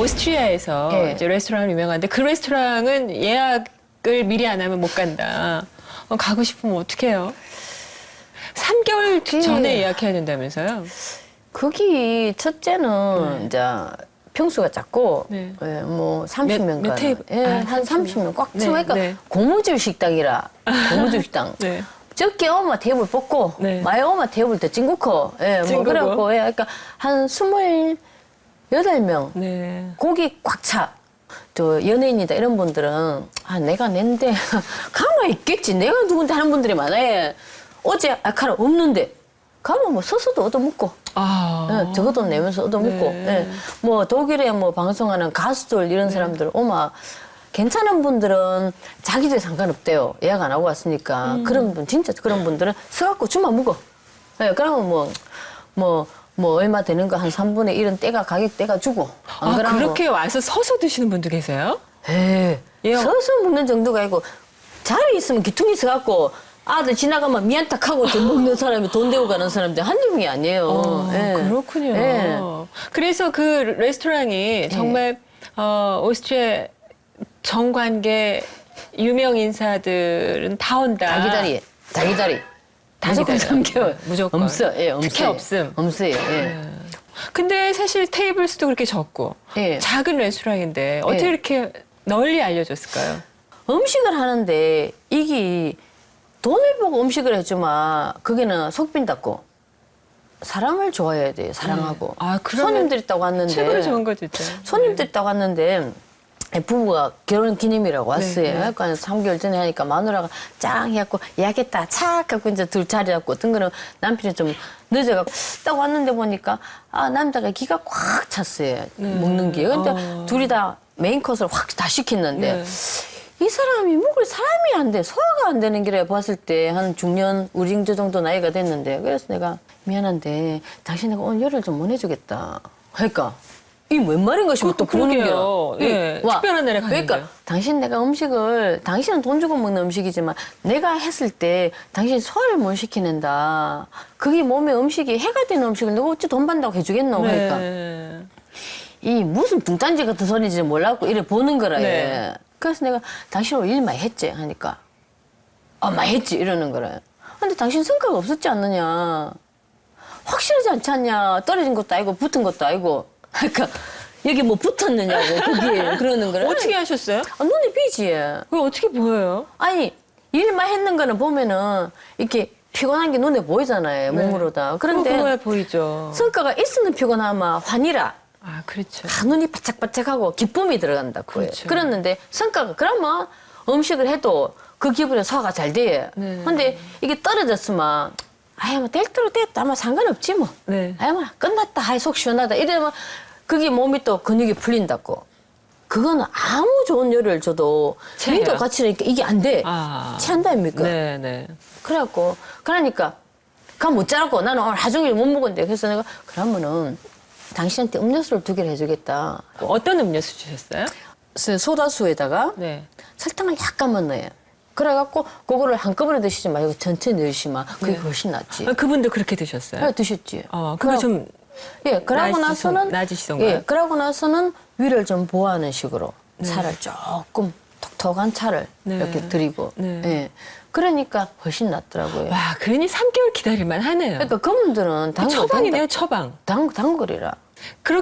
오스트리아에서 예. 이제 레스토랑이 유명한데 그 레스토랑은 예약을 미리 안 하면 못 간다. 어, 가고 싶으면 어떡해요? 3개월 그- 전에 예약해야 된다면서요? 거기 첫째는 이제 평수가 작고 네. 예, 뭐 30명 몇가 테이블? 예, 아, 한 30명 꽉 네, 채우니까 네. 고무줄 식당이라 고무줄 식당. 네. 적게 오면 테이블 뽑고 네. 많이 오면 테이블 더 찡구커. 예, 뭐 찡구고. 그래갖고 예, 그러니까 한 스물 여덟 명 네. 고기 꽉 차. 저 연예인이다 이런 분들은 아 내가 낸데 가만 있겠지 내가 누군데 하는 분들이 많아요. 어제 아카라 없는데 가면 뭐 서서도 얻어먹고 아. 예, 돈 내면서 얻어먹고 네. 예. 뭐 독일에 뭐 방송하는 가수들 이런 사람들 오마 괜찮은 분들은 자기들 상관없대요 예약 안 하고 왔으니까 음. 그런 분 진짜 그런 분들은 서갖고 주만 먹어 예, 그러면 뭐 뭐, 뭐 얼마 되는 거한 3분의 1은 떼가 가격 떼가 주고 안 아, 그렇게 와서 서서 드시는 분도 계세요? 에 예. 서서 먹는 정도가 아니고 자리 있으면 기퉁이 서갖고 아들 지나가면 미안탁 하고 돈 먹는 사람이 돈 대고 가는 사람들 한두 명이 아니에요. 어, 예. 그렇군요. 예. 그래서 그 레스토랑이 정말 어, 오스트리아 정관계 유명 인사들은 다 온다. 자기 다리, 자기 다리. 자기 다리. 3개월. 무조건. 없어, 예, 없어요. 특혜 없음. 없어요, 예. 근데 사실 테이블 수도 그렇게 적고 예. 작은 레스토랑인데 어떻게 예. 이렇게 널리 알려졌을까요? 음식을 하는데 이게 돈을 보고 음식을 해주면 그게는 속빈답고 사람을 좋아해야 돼요, 사랑하고. 아, 그러면 손님들 있다고 왔는데. 최고로 좋은 거 진짜. 손님들 있다고 왔는데 부부가 결혼 기념이라고 왔어요. 네, 네. 그러니까 3개월 전에 하니까 마누라가 짱 해갖고 예약했다 착 갖고 이제 둘 자리갖고 어떤 거는 남편이 좀 늦어갖고 딱 왔는데 보니까 아 남자가 기가 꽉 찼어요. 먹는 게. 근데 어. 둘이 다 메인 코스를 확다 시켰는데 네. 이 사람이 먹을 사람이 안 돼. 소화가 안 되는 길에 봤을 때 한 중년 우리 저 정도 나이가 됐는데 그래서 내가 미안한데 당신 내가 오늘 열을 좀못 해주겠다. 그러니까 이 웬 말인 것이 그- 또 그러는 그러게요. 게라. 예, 특별한 날에 갔는데. 그러니까 당신 내가 음식을 당신은 돈 주고 먹는 음식이지만 내가 했을 때 당신 소화를 못 시키는다. 그게 몸에 음식이 해가 되는 음식을 내가 어찌 돈 받는다고 해주겠노. 그러니까 네. 이 무슨 붕딴지 같은 소리인지 몰랐고 이래 보는 거라 네. 예. 그래서 내가 당신 오늘 일 많이 했지 하니까 아 많이 했지 이러는 거래 근데 당신 성과가 없었지 않느냐 확실하지 않지 않냐 떨어진 것도 아니고 붙은 것도 아니고 그러니까 여기 뭐 붙었느냐고 거기에 그러는 거래 어떻게 하셨어요? 아, 눈에 띄지 그거 어떻게 보여요? 아니 일만 했는 거는 보면은 이렇게 피곤한 게 눈에 보이잖아요 몸으로 다 그런데 그거야 보이죠. 성과가 있으면 피곤하면 환이라 아 그렇죠. 다 눈이 바짝바짝하고 기쁨이 들어간다고요. 그렇죠. 그랬는데 성과가 그러면 음식을 해도 그 기분에 소화가 잘 돼요. 네. 근데 이게 떨어졌으면 아야 뭐될 대로 됐다 아마 상관없지 뭐. 네. 아야 뭐 끝났다 아이 속 시원하다 이러면 그게 몸이 또 근육이 풀린다고. 그거는 아무 좋은 요리를 줘도 체해요? 민도 같이 니까 이게 안 돼. 아. 체한다 아닙니까? 네, 네. 그래갖고 그러니까 그럼 못 자랐고 나는 오늘 하루 종일 못 먹었는데 그래서 내가 그러면은 당신한테 음료수를 두 개를 해주겠다. 어떤 음료수 주셨어요? 그래서 소다수에다가 네. 설탕을 약간만 넣어요. 그래갖고 그거를 한꺼번에 드시지 말고 천천히 드시면 그게 네. 훨씬 낫지. 아, 그분도 그렇게 드셨어요? 네, 드셨지. 어, 그거 그래- 좀 예, 그러고 나아지시- 나서는 나아지시던가요? 예, 그러고 나서는 위를 좀 보호하는 식으로 네. 차를 조금 톡톡한 차를 네. 이렇게 드리고 네. 예. 그러니까 훨씬 낫더라고요. 와, 그러니 3개월 기다릴만 하네요. 그러니까 그분들은 단 처방이네요, 처방. 단, 단거리라. 그렇게